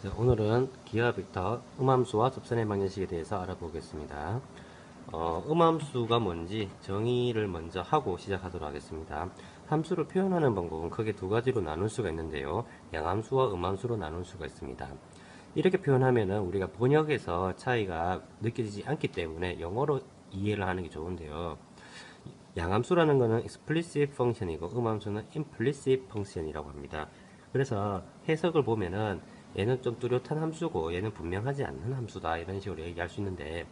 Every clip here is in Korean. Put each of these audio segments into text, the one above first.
자, 오늘은 기하 벡터 음함수와 접선의 방정식에 대해서 알아보겠습니다. 어, 음함수가 뭔지 정의를 먼저 하고 시작하도록 하겠습니다. 함수를 표현하는 방법은 크게 두 가지로 나눌 수가 있는데요. 양함수와 음함수로 나눌 수가 있습니다. 이렇게 표현하면은 우리가 번역에서 차이가 느껴지지 않기 때문에 영어로 이해를 하는 게 좋은데요. 양함수라는 것은 explicit function이고 음함수는 implicit function이라고 합니다. 그래서 해석을 보면은 얘는 좀 뚜렷한 함수고 얘는 분명하지 않는 함수다 이런 식으로 얘기할 수 있는데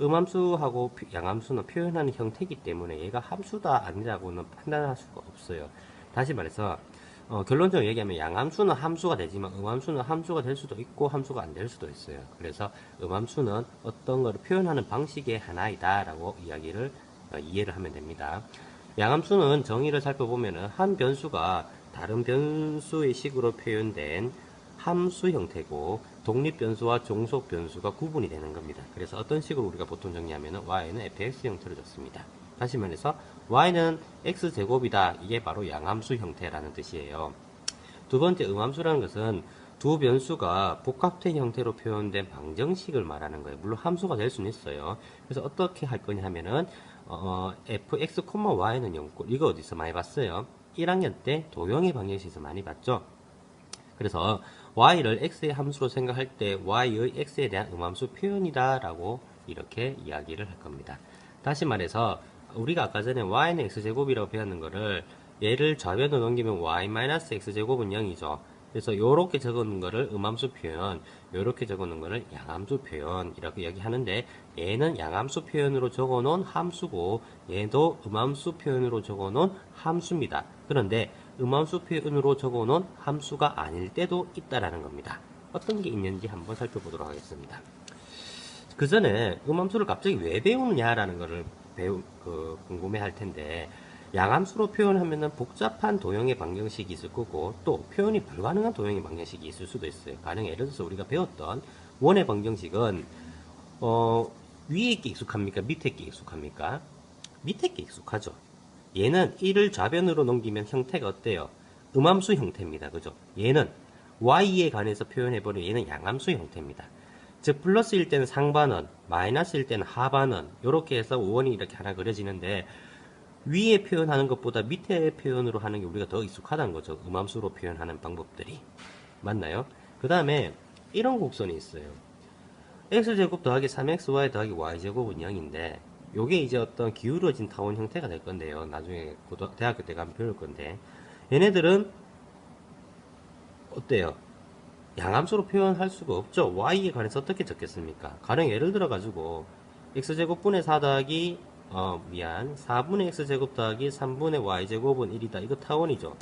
음함수하고 피- 양함수는 표현하는 형태이기 때문에 얘가 함수다 아니라고는 판단할 수가 없어요. 다시 말해서 어, 결론적으로 얘기하면 양함수는 함수가 되지만 음함수는 함수가 될 수도 있고 함수가 안 될 수도 있어요. 그래서 음함수는 어떤 것을 표현하는 방식의 하나이다 라고 이야기를 어, 이해를 하면 됩니다. 양함수는 정의를 살펴보면은 한 변수가 다른 변수의 식으로 표현된 함수 형태고 독립 변수와 종속 변수가 구분이 되는 겁니다. 그래서 어떤 식으로 우리가 보통 정리하면은 y는 fx 형태로 줬습니다. 다시 말해서 y는 x 제곱이다. 이게 바로 양함수 형태라는 뜻이에요. 두 번째 음함수라는 것은 두 변수가 복합된 형태로 표현된 방정식을 말하는 거예요. 물론 함수가 될 수는 있어요. 그래서 어떻게 할 거냐 하면은 어, fx, y는 0꼴 이거 어디서 많이 봤어요? 1학년 때 도형의 방정식에서 많이 봤죠. 그래서 y를 x의 함수로 생각할 때 y의 x에 대한 음함수 표현이다 라고 이렇게 이야기를 할 겁니다. 다시 말해서 우리가 아까 전에 y는 x제곱이라고 배웠는 거를 얘를 좌변으로 넘기면 y-x제곱은 0이죠. 그래서 요렇게 적어놓은 거를 음함수 표현, 요렇게 적어놓은 거를 양함수 표현이라고 이야기하는데 얘는 양함수 표현으로 적어놓은 함수고 얘도 음함수 표현으로 적어놓은 함수입니다. 그런데 음함수 표현으로 적어놓은 함수가 아닐 때도 있다라는 겁니다. 어떤 게 있는지 한번 살펴보도록 하겠습니다. 그 전에 음함수를 갑자기 왜 배우느냐라는 것을 배우, 그, 궁금해 할 텐데, 양함수로 표현하면은 복잡한 도형의 방정식이 있을 거고, 또 표현이 불가능한 도형의 방정식이 있을 수도 있어요. 가령 예를 들어서 우리가 배웠던 원의 방정식은, 어, 위에 게 익숙합니까? 밑에 게 익숙합니까? 밑에 게 익숙하죠. 얘는 1을 좌변으로 넘기면 형태가 어때요? 음함수 형태입니다. 그죠? 얘는 y에 관해서 표현해버리면 얘는 양함수 형태입니다. 즉 플러스일 때는 상반원, 마이너스일 때는 하반원 이렇게 해서 원이 이렇게 하나 그려지는데 위에 표현하는 것보다 밑에 표현으로 하는 게 우리가 더 익숙하다는 거죠. 음함수로 표현하는 방법들이 맞나요? 그 다음에 이런 곡선이 있어요. x제곱 더하기 3xy 더하기 y제곱은 0인데 요게 이제 어떤 기울어진 타원 형태가 될 건데요. 나중에 고등 대학교 때 가면 배울 건데 얘네들은 어때요? 양함수로 표현할 수가 없죠. y에 관해서 어떻게 적겠습니까? 가령 예를 들어 가지고 x제곱분의 4 더하기 어 미안 4분의 x제곱 더하기 3분의 y제곱은 1이다. 이거 타원이죠.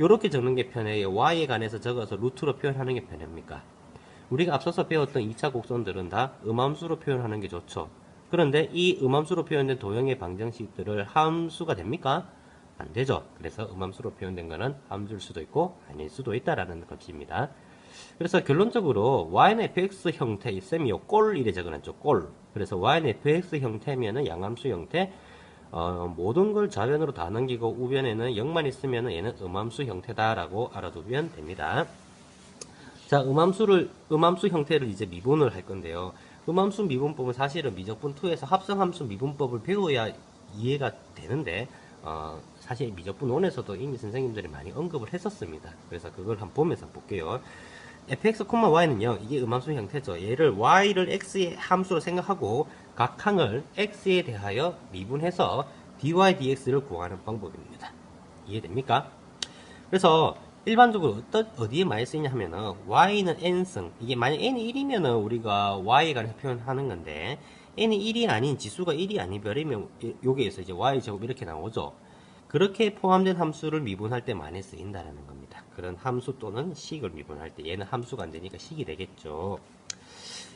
요렇게 적는 게 편해요. y에 관해서 적어서 루트로 표현하는 게 편합니까? 우리가 앞서서 배웠던 2차 곡선들은 다 음함수로 표현하는 게 좋죠. 그런데 이 음함수로 표현된 도형의 방정식들을 함수가 됩니까? 안 되죠. 그래서 음함수로 표현된 거는 함수일 수도 있고 아닐 수도 있다라는 것입니다. 그래서 결론적으로 y는 fx 형태, 이 쌤이 요 꼴 이래 적어놨죠. 꼴. 그래서 y는 fx 형태면은 양함수 형태, 어, 모든 걸 좌변으로 다 넘기고 우변에는 0만 있으면은 얘는 음함수 형태다라고 알아두면 됩니다. 자, 음함수를, 음함수 형태를 이제 미분을 할 건데요. 음함수 미분법은 사실은 미적분 2에서 합성함수 미분법을 배워야 이해가 되는데, 어, 사실 미적분 1에서도 이미 선생님들이 많이 언급을 했었습니다. 그래서 그걸 한번 보면서 볼게요. fx, y는 0. 이게 음함수 형태죠. 얘를 y를 x의 함수로 생각하고 각 항을 x에 대하여 미분해서 dy, dx를 구하는 방법입니다. 이해됩니까? 그래서 일반적으로 어떤, 어디에 많이 쓰이냐 하면은 y는 n승. 이게 만약 n이 1이면은 우리가 y에 관해서 표현하는 건데 n이 1이 아닌 지수가 1이 아닌 별이면 여기에서 이제 y 제곱 이렇게 나오죠. 그렇게 포함된 함수를 미분할 때 많이 쓰인다는 겁니다. 그런 함수 또는 식을 미분할 때. 얘는 함수가 안 되니까 식이 되겠죠.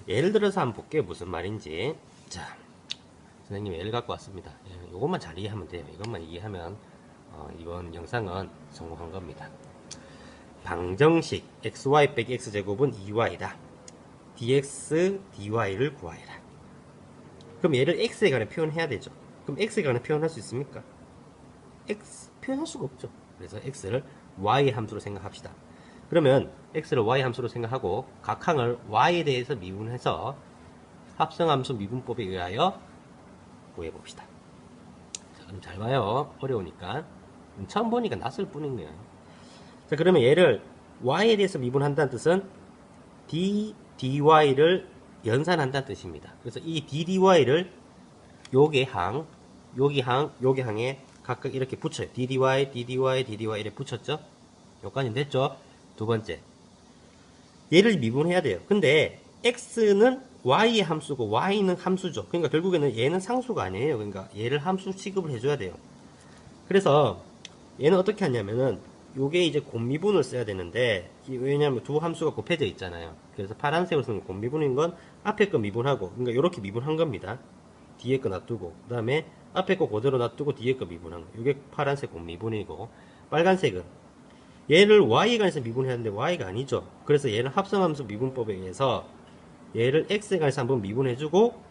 예를 들어서 한번 볼게요. 무슨 말인지. 자 선생님 예를 갖고 왔습니다. 예, 이것만 잘 이해하면 돼요. 이것만 이해하면 어, 이번 영상은 성공한 겁니다 방정식 xy 빼기 x제곱은 2y다. dx, dy를 구하여라. 그럼 얘를 x에 관해 표현해야 되죠. 그럼 x에 관해 표현할 수 있습니까? x 표현할 수가 없죠. 그래서 x를 y 함수로 생각합시다. 그러면 x를 y 함수로 생각하고 각 항을 y에 대해서 미분해서 합성함수 미분법에 의하여 구해봅시다. 자, 그럼 잘 봐요. 어려우니까. 음, 처음 보니까 낯설 뿐이네요. 자, 그러면 얘를 y에 대해서 미분한다는 뜻은 d, dy를 연산한다는 뜻입니다. 그래서 이 d, dy를 요게 항, 여기 항, 여기 항에 각각 이렇게 붙여요. ddy, ddy, ddy 이렇게 붙였죠? 여기까지 됐죠? 두 번째. 얘를 미분해야 돼요. 근데 x는 y의 함수고 y는 함수죠. 그러니까 결국에는 얘는 상수가 아니에요. 그러니까 얘를 함수 취급을 해줘야 돼요. 그래서 얘는 어떻게 하냐면은 요게 이제 곱미분을 써야 되는데 이- 왜냐면 두 함수가 곱해져 있잖아요. 그래서 파란색으로 쓰는 곱미분인 건 앞에 거 미분하고 그러니까 이렇게 미분한 겁니다. 뒤에 거 놔두고 그 다음에 앞에 거 그대로 놔두고 뒤에 거 미분한 거. 이게 파란색 곱미분이고 빨간색은 얘를 y에 관해서 미분해야 하는데 y가 아니죠. 그래서 얘를 합성함수 미분법에 의해서 얘를 x에 관해서 한번 미분해주고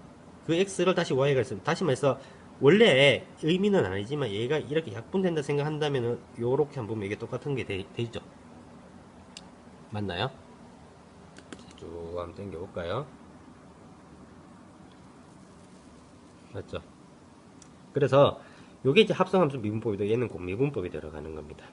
그 x를 다시 y에 관해서 다시 말해서 원래 의미는 아니지만 얘가 이렇게 약분된다 생각한다면은 요렇게 한번 이게 똑같은 게 되, 되죠. 맞나요? 쭉 한번 당겨 볼까요? 맞죠? 그래서 요게 이제 합성함수 미분법이다. 얘는 곧 미분법이 들어가는 겁니다.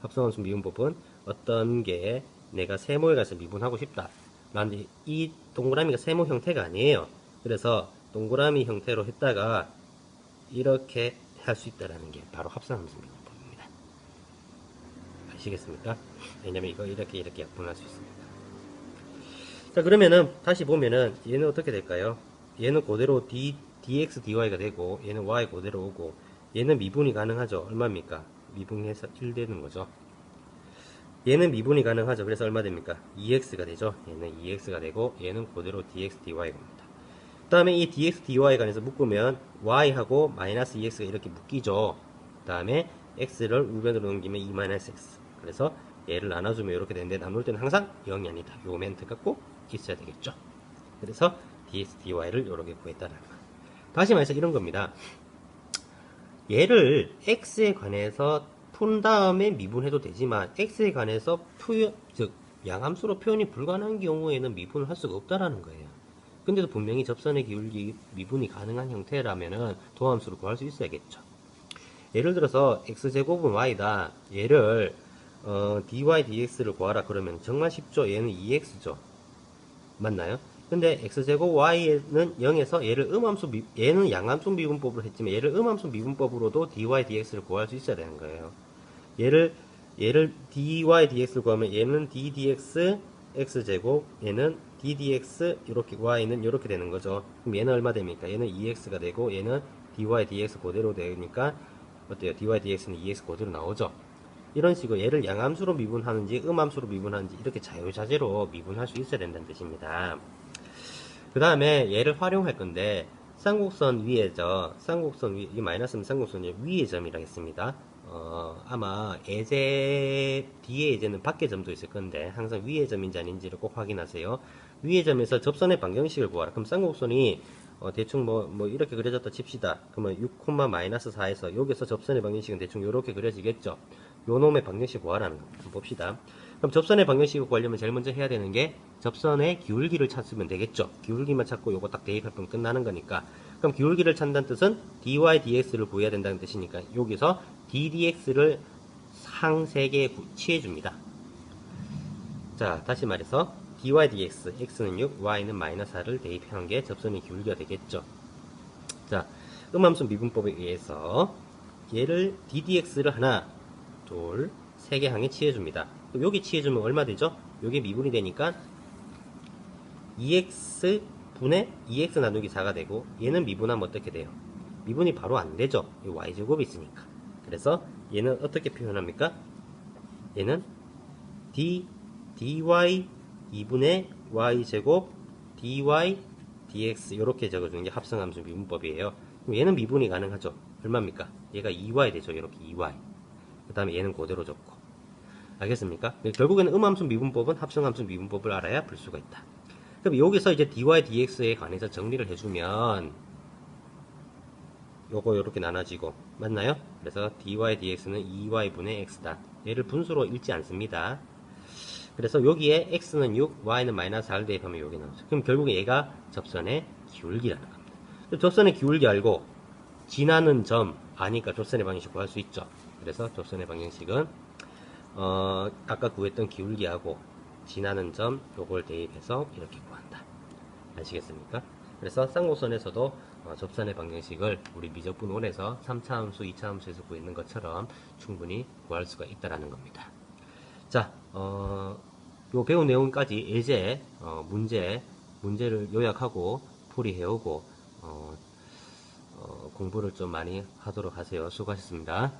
합성함수 미분법은 어떤 게 내가 세모에 가서 미분하고 싶다. 나는데 이 동그라미가 세모 형태가 아니에요. 그래서 동그라미 형태로 했다가 이렇게 할 수 있다라는 게 바로 합성함수 미분법입니다. 아시겠습니까? 왜냐면 이거 이렇게 이렇게 약분할 수 있습니다. 자 그러면은 다시 보면은 얘는 어떻게 될까요? 얘는 그대로 d, dx dy가 되고 얘는 y 그대로 오고 얘는 미분이 가능하죠. 얼마입니까? 미분해서 1 되는 거죠. 얘는 미분이 가능하죠. 그래서 얼마 됩니까? 2x가 되죠. 얘는 2x가 되고 얘는 그대로 dx dy가 됩니다. 그 다음에 이 dx dy에 관해서 묶으면 y하고 마이너스 2x가 이렇게 묶이죠. 그 다음에 x를 우변으로 넘기면 2 마이너스 x. 그래서 얘를 나눠주면 이렇게 되는데 나눌 때는 항상 0이 아니다. 요 멘트가 꼭 있어야 되겠죠. 그래서 dx dy를 이렇게 구했다라는 거. 다시 말해서 이런 겁니다. 얘를 x에 관해서 푼 다음에 미분해도 되지만 x에 관해서 표현 즉 양함수로 표현이 불가능한 경우에는 미분을 할 수가 없다라는 거예요. 근데도 분명히 접선의 기울기 미분이 가능한 형태라면은 도함수를 구할 수 있어야겠죠. 예를 들어서 x제곱은 y다. 얘를 어, dy dx를 구하라 그러면 정말 쉽죠. 얘는 2x죠. 맞나요? 근데 x제곱 y는 0에서 얘를 음함수 미, 얘는 양함수 미분법으로 했지만 얘를 음함수 미분법으로도 dy dx를 구할 수 있어야 되는 거예요. 얘를 얘를 dy dx를 구하면 얘는 d dx x제곱 얘는 d dx 이렇게 y는 이렇게 되는 거죠. 그럼 얘는 얼마 됩니까? 얘는 2x가 되고 얘는 dy dx 그대로 되니까 어때요? dy dx는 2x 그대로 나오죠. 이런 식으로 얘를 양함수로 미분하는지 음함수로 미분하는지 이렇게 자유자재로 미분할 수 있어야 된다는 뜻입니다. 그 다음에 얘를 활용할 건데 쌍곡선 위에죠. 쌍곡선 위, 이 마이너스는 쌍곡선 위의 점이라 했습니다. 어, 아마 예제 뒤에 예제는 밖의 점도 있을 건데 항상 위의 점인지 아닌지를 꼭 확인하세요. 위의 점에서 접선의 방정식을 구하라. 그럼 쌍곡선이 어, 대충 뭐, 뭐 이렇게 그려졌다 칩시다. 그러면 6, 마이너스 4에서 여기서 접선의 방정식은 대충 이렇게 그려지겠죠. 요 놈의 방정식 구하라는 거 봅시다. 그럼 접선의 방정식을 구하려면 제일 먼저 해야 되는 게 접선의 기울기를 찾으면 되겠죠. 기울기만 찾고 요거 딱 대입하면 끝나는 거니까. 그럼 기울기를 찾는다는 뜻은 dy dx를 구해야 된다는 뜻이니까 여기서 d dx를 상 3개에 취해줍니다. 자, 다시 말해서 dy dx, x는 6, y는 마이너스 4를 대입한 게 접선의 기울기가 되겠죠. 자, 음함수 미분법에 의해서 얘를 ddx를 하나, 둘, 세 개 항에 취해줍니다. 그럼 여기 취해주면 얼마 되죠? 요게 미분이 되니까 2x 분의 2x 나누기 4가 되고 얘는 미분하면 어떻게 돼요? 미분이 바로 안 되죠. 이 y제곱이 있으니까. 그래서 얘는 어떻게 표현합니까? 얘는 d dy 2분의 y제곱 dy dx 이렇게 적어주는 게 합성함수 미분법이에요. 그럼 얘는 미분이 가능하죠. 얼마입니까? 얘가 2y 되죠. 이렇게 2y. 그 다음에 얘는 그대로 적고. 알겠습니까? 결국에는 음함수 미분법은 합성함수 미분법을 알아야 풀 수가 있다. 그럼 여기서 이제 dy dx에 관해서 정리를 해주면 요거 이렇게 나눠지고 맞나요? 그래서 dy dx는 2y분의 x다. 얘를 분수로 읽지 않습니다. 그래서 여기에 x는 6, y는 마이너스 r 대입하면 여기 나오죠. 그럼 결국 얘가 접선의 기울기라는 겁니다. 접선의 기울기 알고 지나는 점 아니까 접선의 방정식 구할 수 있죠. 그래서 접선의 방정식은 어, 아까 구했던 기울기하고 지나는 점 요걸 대입해서 이렇게 구한다. 아시겠습니까? 그래서 쌍곡선에서도 어, 접선의 방정식을 우리 미적분 1에서 3차 함수, 2차 함수에서 구했는 것처럼 충분히 구할 수가 있다라는 겁니다. 자, 어, 요 배운 내용까지 예제, 어, 문제, 문제를 요약하고 풀이해오고, 어, 어, 공부를 좀 많이 하도록 하세요. 수고하셨습니다.